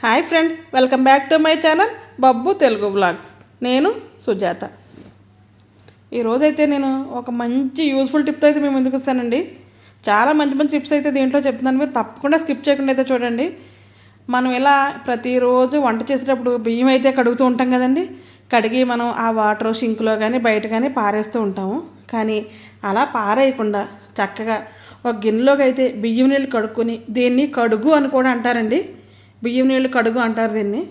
Hi friends welcome back to my channel Babbu Telugu blogs. నేను సుజాత. ఈరోజైతే నేను ఒక మంచి యూస్ఫుల్ టిప్తో అయితే మేము ముందుకు వస్తానండి. చాలా మంచి మంచి టిప్స్ అయితే దీంట్లో చెప్తున్నాను. మీరు తప్పకుండా స్కిప్ చేయకుండా అయితే చూడండి. మనం ఇలా ప్రతిరోజు వంట చేసేటప్పుడు బియ్యం అయితే కడుగుతూ ఉంటాం కదండి. కడిగి మనం ఆ వాటర్ షింక్లో కానీ బయట కానీ పారేస్తూ ఉంటాము. కానీ అలా పారేయకుండా చక్కగా ఒక గిన్నెలోకి అయితే బియ్యం నీళ్ళు కడుక్కొని దీన్ని కడుగు అని కూడా అంటారండి. బియ్యం నీళ్ళు కడుగు అంటారు దీన్ని.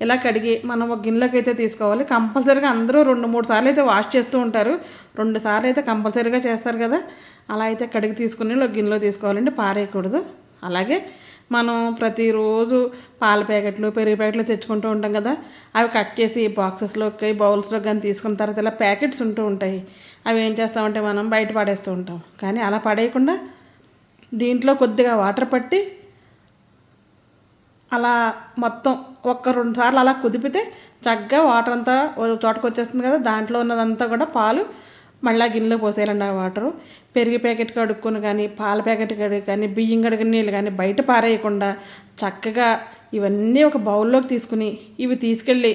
ఇలా కడిగి మనం ఒక గిన్నెలోకి అయితే తీసుకోవాలి. కంపల్సరీగా అందరూ రెండు మూడు సార్లు అయితే వాష్ చేస్తూ ఉంటారు. రెండు సార్లు అయితే కంపల్సరీగా చేస్తారు కదా. అలా అయితే కడిగి తీసుకుని ఒక గిన్నెలో తీసుకోవాలండి. పారేయకూడదు. అలాగే మనం ప్రతిరోజు పాల ప్యాకెట్లు పెరుగు ప్యాకెట్లు తెచ్చుకుంటూ ఉంటాం కదా. అవి కట్ చేసి బాక్సెస్లోకి బౌల్స్లో కానీ తీసుకున్న తర్వాత ఇలా ప్యాకెట్స్ ఉంటూ ఉంటాయి. అవి ఏం చేస్తామంటే మనం బయట పడేస్తూ ఉంటాం. కానీ అలా పడేయకుండా దీంట్లో కొద్దిగా వాటర్ పట్టి అలా మొత్తం ఒక్క రెండు సార్లు అలా కుదిపితే చక్కగా వాటర్ అంతా చోటకు వచ్చేస్తుంది కదా దాంట్లో ఉన్నదంతా కూడా పాలు మళ్ళీ గిన్నెలో పోసేయాలండి ఆ వాటరు పెరుగు ప్యాకెట్ కడుక్కొని కానీ పాల ప్యాకెట్ కడుగు కానీ బియ్యం కడిగిన నీళ్ళు కానీ బయట పారేయకుండా చక్కగా ఇవన్నీ ఒక బౌల్లోకి తీసుకుని ఇవి తీసుకెళ్ళి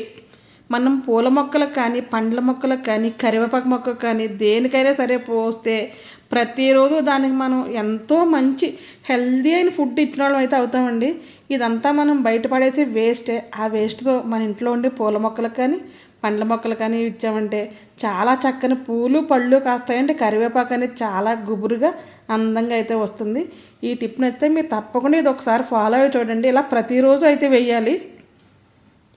మనం పూల మొక్కలకు కానీ పండ్ల మొక్కలకు కానీ కరివేపాకు మొక్కకు కానీ దేనికైనా సరే పోస్తే ప్రతిరోజు దానికి మనం ఎంతో మంచి హెల్దీ అయిన ఫుడ్ ఇచ్చిన వాళ్ళం అయితే అవుతామండి. ఇదంతా మనం బయటపడేసి వేస్టే ఆ వేస్ట్తో మన ఇంట్లో ఉండే పూల మొక్కలకు కానీ పండ్ల మొక్కలు కానీ ఇచ్చామంటే చాలా చక్కని పూలు పళ్ళు కాస్తాయంటే కరివేపాకు అనేది చాలా గుబురుగా అందంగా అయితే వస్తుంది. ఈ టిప్ అయితే మీరు తప్పకుండా ఇది ఒకసారి ఫాలో అయ్యి చూడండి. ఇలా ప్రతిరోజు అయితే వెయ్యాలి.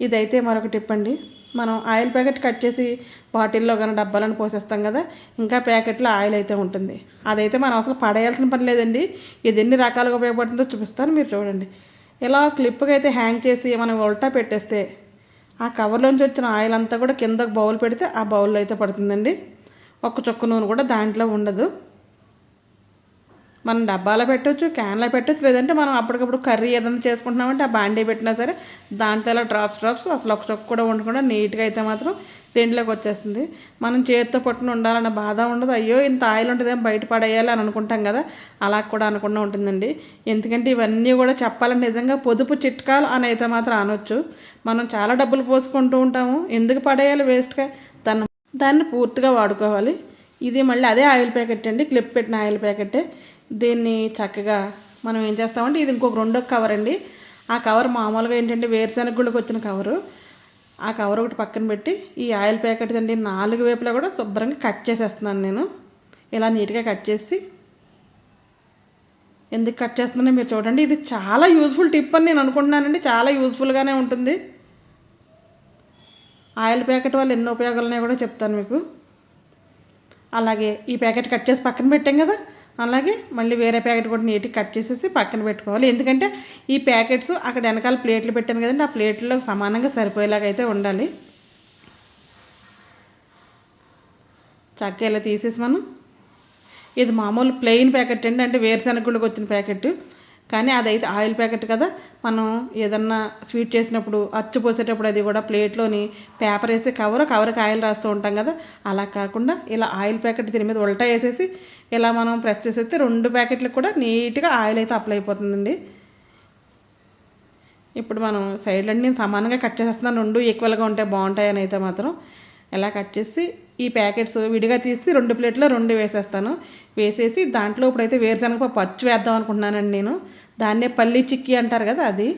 ఇదైతే మరొక టిప్ అండి. మనం ఆయిల్ ప్యాకెట్ కట్ చేసి బాటిల్లో కానీ డబ్బాలను పోసేస్తాం కదా ఇంకా ప్యాకెట్లో ఆయిల్ అయితే ఉంటుంది. అదైతే మనం అసలు పడేయాల్సిన పని లేదండి. ఇది ఎన్ని రకాలుగా ఉపయోగపడుతుందో చూపిస్తాను మీరు చూడండి. ఇలా క్లిప్గా అయితే హ్యాంగ్ చేసి మనం ఉల్టా పెట్టేస్తే ఆ కవర్లోంచి వచ్చిన ఆయిల్ అంతా కూడా కింద ఒక బౌల్ పెడితే ఆ బౌల్లో అయితే పడుతుందండి. ఒక్క చుక్క నూనె కూడా దాంట్లో ఉండదు. మనం డబ్బాలో పెట్టవచ్చు క్యాన్లో పెట్టవచ్చు లేదంటే మనం అప్పటికప్పుడు కర్రీ ఏదైనా చేసుకుంటున్నామంటే ఆ బాండీ పెట్టినా సరే దాంట్లో ఇలా డ్రాప్స్ డ్రాప్స్ అసలు ఒక చొక్క కూడా ఉండకుండా నీట్గా అయితే మాత్రం దేంట్లోకి వచ్చేస్తుంది. మనం చేతితో పట్టుకుని ఉండాలన్న బాధ ఉండదు. అయ్యో ఇంత ఆయిల్ ఉంటుందేమో బయట పడేయాలి అని అనుకుంటాం కదా. అలా కూడా అనుకుండా ఉంటుందండి. ఎందుకంటే ఇవన్నీ కూడా చెప్పాలంటే నిజంగా పొదుపు చిట్కాలు అని అయితే మాత్రం అనొచ్చు. మనం చాలా డబ్బులు పోసుకుంటూ ఉంటాము. ఎందుకు పడేయాలి వేస్ట్గా దాన్ని దాన్ని పూర్తిగా వాడుకోవాలి. ఇది మళ్ళీ అదే ఆయిల్ ప్యాకెట్ అండి. క్లిప్ పెట్టిన ఆయిల్ ప్యాకెటే. దీన్ని చక్కగా మనం ఏం చేస్తామంటే ఇది ఇంకొక రెండో కవర్ అండి. ఆ కవర్ మామూలుగా ఏంటంటే వేరుశెనగ గుళ్ళకి వచ్చిన కవరు ఆ కవర్ ఒకటి పక్కన పెట్టి ఈ ఆయిల్ ప్యాకెట్ అండి నాలుగు వైపులా కూడా శుభ్రంగా కట్ చేసేస్తున్నాను నేను. ఇలా నీట్గా కట్ చేసి. ఎందుకు కట్ చేస్తున్నానో మీరు చూడండి ఇది చాలా యూజ్ఫుల్ టిప్ అని నేను అనుకుంటున్నానండి. చాలా యూజ్ఫుల్గానే ఉంటుంది. ఆయిల్ ప్యాకెట్ వల్ల ఎన్ని ఉపయోగాలు ఉన్నాయో కూడా చెప్తాను మీకు. అలాగే ఈ ప్యాకెట్ కట్ చేసి పక్కన పెట్టాం కదా అలాగే మళ్ళీ వేరే ప్యాకెట్ కూడా నీట్గా కట్ చేసేసి పక్కన పెట్టుకోవాలి. ఎందుకంటే ఈ ప్యాకెట్స్ అక్కడ వెనకాల ప్లేట్లు పెట్టాను కదండి ఆ ప్లేట్లో సమానంగా సరిపోయేలాగా అయితే ఉండాలి. చక్కగా ఇలా తీసేసి మనం ఇది మామూలు ప్లెయిన్ ప్యాకెట్ అండి అంటే వేరుశనగలకు వచ్చిన ప్యాకెట్. కానీ అదైతే ఆయిల్ ప్యాకెట్ కదా. మనం ఏదన్నా స్వీట్ చేసినప్పుడు అచ్చు పోసేటప్పుడు అది కూడా ప్లేట్లోని పేపర్ వేసి కవర్ కవర్కి ఆయిల్ రాస్తూ ఉంటాం కదా. అలా కాకుండా ఇలా ఆయిల్ ప్యాకెట్ దీని మీద ఉల్టా వేసేసి ఇలా మనం ప్రెస్ చేసేస్తే రెండు ప్యాకెట్లకు కూడా నీట్గా ఆయిల్ అయితే అప్లై అయిపోతుందండి. ఇప్పుడు మనం సైడ్లన్నీ సమానంగా కట్ చేసేస్తున్నాను రెండు ఈక్వల్గా ఉంటే బాగుంటాయని అయితే మాత్రం ఇలా కట్ చేసి ఈ ప్యాకెట్స్ విడిగా తీసి రెండు ప్లేట్లో రెండు వేసేస్తాను. వేసేసి దాంట్లో ఇప్పుడైతే వేరుశనగ పచ్చి వేద్దాం అనుకుంటున్నానండి నేను. దాన్నే పల్లి చిక్కీ అంటారు కదా అది.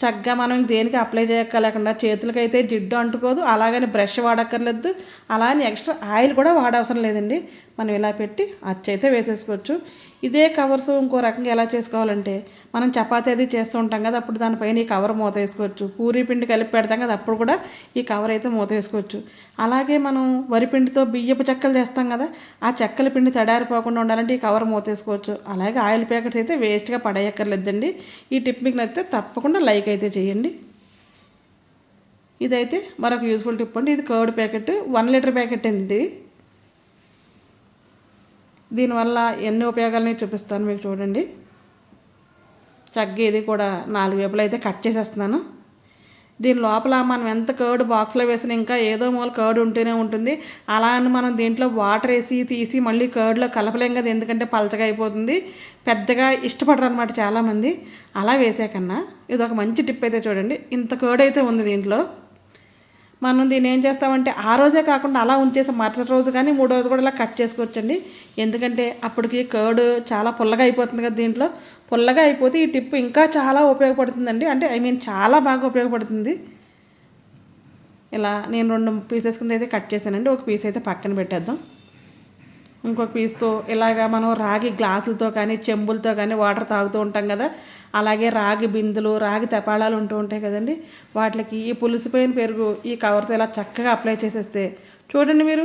చక్కగా మనం దేనికి అప్లై చేయక్కర్లేకుండా చేతులకైతే జిడ్డు అంటుకోదు అలాగని బ్రష్ వాడక్కర్లేదు అలానే ఎక్స్ట్రా ఆయిల్ కూడా వాడవసరం లేదండి. మనం ఇలా పెట్టి అచ్చైతే వేసేసుకోవచ్చు. ఇదే కవర్స్ ఇంకో రకంగా ఎలా చేసుకోవాలంటే మనం చపాతీ అది చేస్తూ ఉంటాం కదా అప్పుడు దానిపైన ఈ కవర్ మూత వేసుకోవచ్చు. పూరి పిండి కలిపి పెడతాం కదా అప్పుడు కూడా ఈ కవర్ అయితే మూత వేసుకోవచ్చు. అలాగే మనం వరిపిండితో బియ్యపు చెక్కలు చేస్తాం కదా ఆ చెక్కల పిండి తడారిపోకుండా ఉండాలంటే ఈ కవర్ మూత వేసుకోవచ్చు. అలాగే ఆయిల్ ప్యాకెట్స్ అయితే వేస్ట్గా పడేయక్కర్లేదండి. ఈ టిప్ మీకు నచ్చితే తప్పకుండా లైక్ అయితే చేయండి. ఇదైతే మరొక యూస్ఫుల్ టిప్ అండి. ఇది curd packet one litre packet అండి. దీనివల్ల ఎన్ని ఉపయోగాలని చూపిస్తాను మీకు చూడండి. చక్కగా ఇది కూడా నాలుగు వైపులు అయితే కట్ చేసేస్తున్నాను. దీని లోపల మనం ఎంత కర్డ్ బాక్స్లో వేసినా ఇంకా ఏదో మూల కర్డ్ ఉంటూనే ఉంటుంది. అలా అని మనం దీంట్లో వాటర్ వేసి తీసి మళ్ళీ కర్డ్లో కలపలేం కదా ఎందుకంటే పలచగా అయిపోతుంది. పెద్దగా ఇష్టపడరు అనమాట చాలామంది. అలా వేసే ఇది ఒక మంచి టిప్ అయితే చూడండి. ఇంత కర్డ్ అయితే ఉంది దీంట్లో. మనం దీన్ని ఏం చేస్తామంటే ఆ రోజే కాకుండా అలా ఉంచేసి మరుసటి రోజు కానీ మూడు రోజు కూడా ఇలా కట్ చేసుకోవచ్చండి. ఎందుకంటే అప్పటికి కర్డ్ చాలా పుల్లగా అయిపోతుంది కదా దీంట్లో. పుల్లగా అయిపోతే ఈ టిప్ ఇంకా చాలా ఉపయోగపడుతుందండి. అంటే ఐ మీన్ చాలా బాగా ఉపయోగపడుతుంది. ఇలా నేను రెండు పీసెస్ కింద అయితే కట్ చేశానండి. ఒక పీస్ అయితే పక్కన పెట్టేద్దాం. ఇంకొక పీస్తో ఇలాగా మనం రాగి గ్లాసులతో కానీ చెంబులతో కానీ వాటర్ తాగుతూ ఉంటాం కదా. అలాగే రాగి బిందులు రాగి తెపాళాలు ఉంటూ ఉంటాయి కదండి. వాటికి ఈ పులిసిపోయిన పెరుగు ఈ కవర్తో ఇలా చక్కగా అప్లై చేసేస్తే చూడండి మీరు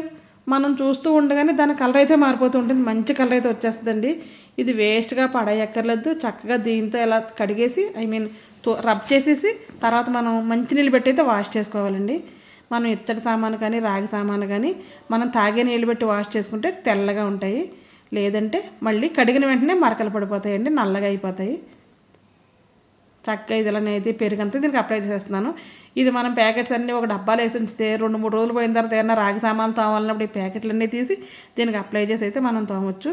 మనం చూస్తూ ఉండగానే దాని కలర్ అయితే మారిపోతూ ఉంటుంది. మంచి కలర్ అయితే వచ్చేస్తుందండి. ఇది వేస్ట్గా పడేయక్కర్లేదు. చక్కగా దీంతో ఇలా కడిగేసి ఐ మీన్ రబ్ చేసేసి తర్వాత మనం మంచినీళ్ళు పెట్టి అయితే వాష్ చేసుకోవాలండి. మనం ఇత్తడి సామాను కానీ రాగి సామాను కానీ మనం తాగే నీళ్ళు పెట్టి వాష్ చేసుకుంటే తెల్లగా ఉంటాయి. లేదంటే మళ్ళీ కడిగిన వెంటనే మరకలు పడిపోతాయండి నల్లగా అయిపోతాయి. చక్కగా ఇది ఇలానైతే పెరుగంతా దీనికి అప్లై చేసేస్తున్నాను. ఇది మనం ప్యాకెట్స్ అన్నీ ఒక డబ్బాలు వేసి ఉంచితే రెండు మూడు రోజులు పోయిన తర్వాత ఏమన్నా రాగి సామాన్లు తోమాలన్నప్పుడు ఈ ప్యాకెట్లన్నీ తీసి దీనికి అప్లై చేసి అయితే మనం తోమవచ్చు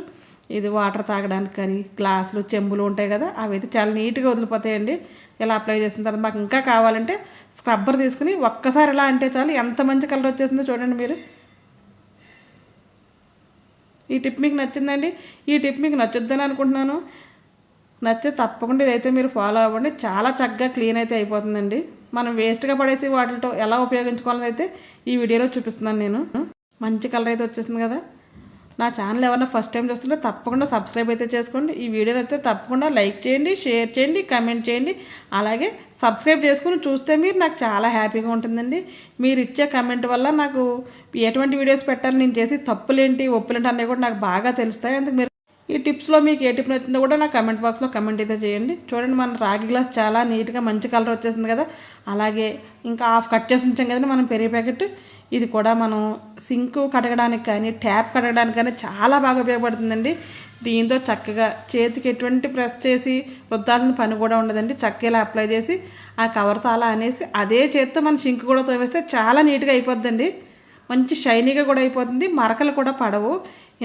ఇది వాటర్ తాగడానికి కానీ గ్లాసులు చెంబులు ఉంటాయి కదా అవి అయితే చాలా నీట్గా వదిలిపోతాయండి. ఇలా అప్లై చేసిన తర్వాత మాకు ఇంకా కావాలంటే స్క్రబ్బర్ తీసుకుని ఒక్కసారి ఇలా అంటే చాలు. ఎంత మంచి కలర్ వచ్చేసిందో చూడండి మీరు. ఈ టిప్ మీకు నచ్చిందండి? ఈ టిప్ మీకు నచ్చుద్దని అనుకుంటున్నాను. నచ్చితే తప్పకుండా ఇదైతే మీరు ఫాలో అవ్వండి. చాలా చక్కగా క్లీన్ అయితే అయిపోతుందండి. మనం వేస్ట్గా పడేసి వాటితో ఎలా ఉపయోగించుకోవాలని అయితే ఈ వీడియోలో చూపిస్తున్నాను నేను. మంచి కలర్ అయితే వచ్చేసింది కదా. నా ఛానల్ ఎవరైనా ఫస్ట్ టైం చూస్తుంటే తప్పకుండా సబ్స్క్రైబ్ అయితే చేసుకోండి. ఈ వీడియో అయితే తప్పకుండా లైక్ చేయండి షేర్ చేయండి కమెంట్ చేయండి. అలాగే సబ్స్క్రైబ్ చేసుకుని చూస్తే మీరు నాకు చాలా హ్యాపీగా ఉంటుందండి. మీరు ఇచ్చే కమెంట్ వల్ల నాకు ఎటువంటి వీడియోస్ పెట్టాలి నేను చేసి తప్పులేంటి ఒప్పులేంటి అనేవి కూడా నాకు బాగా తెలుస్తాయి. అందుకు మీరు ఈ టిప్స్లో మీకు ఏ టిప్ నచ్చిందో కూడా నా కమెంట్ బాక్స్లో కమెంట్ అయితే చేయండి. చూడండి మన రాగి గ్లాస్ చాలా నీట్గా మంచి కలర్ వచ్చేసింది కదా. అలాగే ఇంకా హాఫ్ కట్ చేసి ఉంచాం కదండి మనం పెరిగే ప్యాకెట్ ఇది కూడా మనం సింక్ కడగడానికి కానీ ట్యాప్ కడగడానికి కానీ చాలా బాగా ఉపయోగపడుతుందండి. దీంతో చక్కగా చేతికి ఎటువంటి ప్రెస్ చేసి వృద్ధాలని పని కూడా ఉండదండి. చక్కగా అప్లై చేసి ఆ కవర్తో అలా అనేసి అదే చేతితో మన సింక్ కూడా తోవేస్తే చాలా నీట్గా అయిపోద్దండి. మంచి షైనీగా కూడా అయిపోతుంది. మరకలు కూడా పడవు.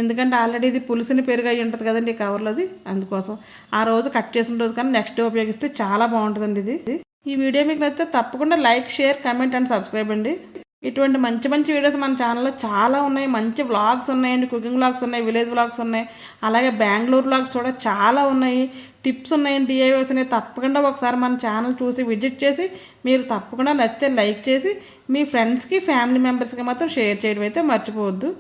ఎందుకంటే ఆల్రెడీ ఇది పులుసుని పెరుగు అయి ఉంటుంది కదండి ఈ కవర్లోది. అందుకోసం ఆ రోజు కట్ చేసిన రోజు కానీ నెక్స్ట్ డే ఉపయోగిస్తే చాలా బాగుంటుందండి ఇది. ఈ వీడియో మీకు నచ్చితే తప్పకుండా like share comment and subscribe అండి. ఇటువంటి మంచి మంచి వీడియోస్ మన ఛానల్లో చాలా ఉన్నాయి. మంచి వ్లాగ్స్ ఉన్నాయండి. కుకింగ్ వ్లాగ్స్ ఉన్నాయి విలేజ్ వ్లాగ్స్ ఉన్నాయి. అలాగే బెంగళూరు వ్లాగ్స్ కూడా చాలా ఉన్నాయి. టిప్స్ ఉన్నాయండి డిఐఓస్ ఉన్నాయి. తప్పకుండా ఒకసారి మన ఛానల్ చూసి విజిట్ చేసి మీరు తప్పకుండా నచ్చితే లైక్ చేసి మీ ఫ్రెండ్స్కి ఫ్యామిలీ మెంబర్స్కి మాత్రం షేర్ చేయడం అయితే మర్చిపోవద్దు.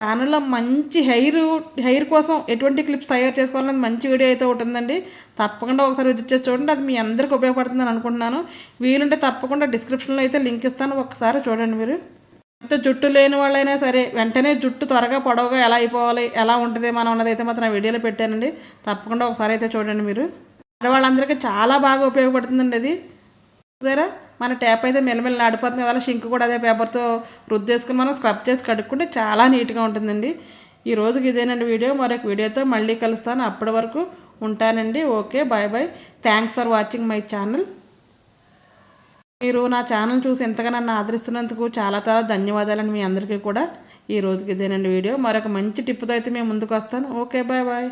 ఛానల్లో మంచి హెయిర్ హెయిర్ కోసం ఎటువంటి క్లిప్స్ తయారు చేసుకోవాలని మంచి వీడియో అయితే ఉంటుందండి తప్పకుండా ఒకసారి విజిట్ చేసి చూడండి. అది మీ అందరికి ఉపయోగపడుతుందని అనుకుంటున్నాను. వీలుంటే తప్పకుండా డిస్క్రిప్షన్లో అయితే లింక్ ఇస్తాను. ఒకసారి చూడండి మీరు. ఎంత జుట్టు లేని వాళ్ళైనా సరే వెంటనే జుట్టు త్వరగా పొడవుగా ఎలా అయిపోవాలి ఎలా ఉంటుంది మనం అన్నది అయితే మాత్రం వీడియోలో పెట్టానండి. తప్పకుండా ఒకసారి అయితే చూడండి మీరు వాళ్ళందరికీ చాలా బాగా ఉపయోగపడుతుందండి అది. చూసారా? మన ట్యాప్ అయితే మెల్లమెల్ల నాడిపోతుంది కదా షింక్ కూడా అదే పేపర్తో రుద్దేసుకుని మనం స్క్రబ్ చేసి కడుక్కుంటే చాలా నీట్గా ఉంటుందండి. ఈ రోజుకి ఇదేనండి వీడియో. మరొక వీడియోతో మళ్ళీ కలుస్తాను. అప్పటి వరకు ఉంటానండి. Okay bye bye thanks for watching my channel మీరు నా ఛానల్ చూసి ఎంతగా నన్ను ఆదరిస్తున్నందుకు చాలా చాలా ధన్యవాదాలండి మీ అందరికీ కూడా. ఈ రోజుకి ఇదేనండి వీడియో. మరొక మంచి టిప్తో అయితే మేము ముందుకు వస్తాను. Okay bye bye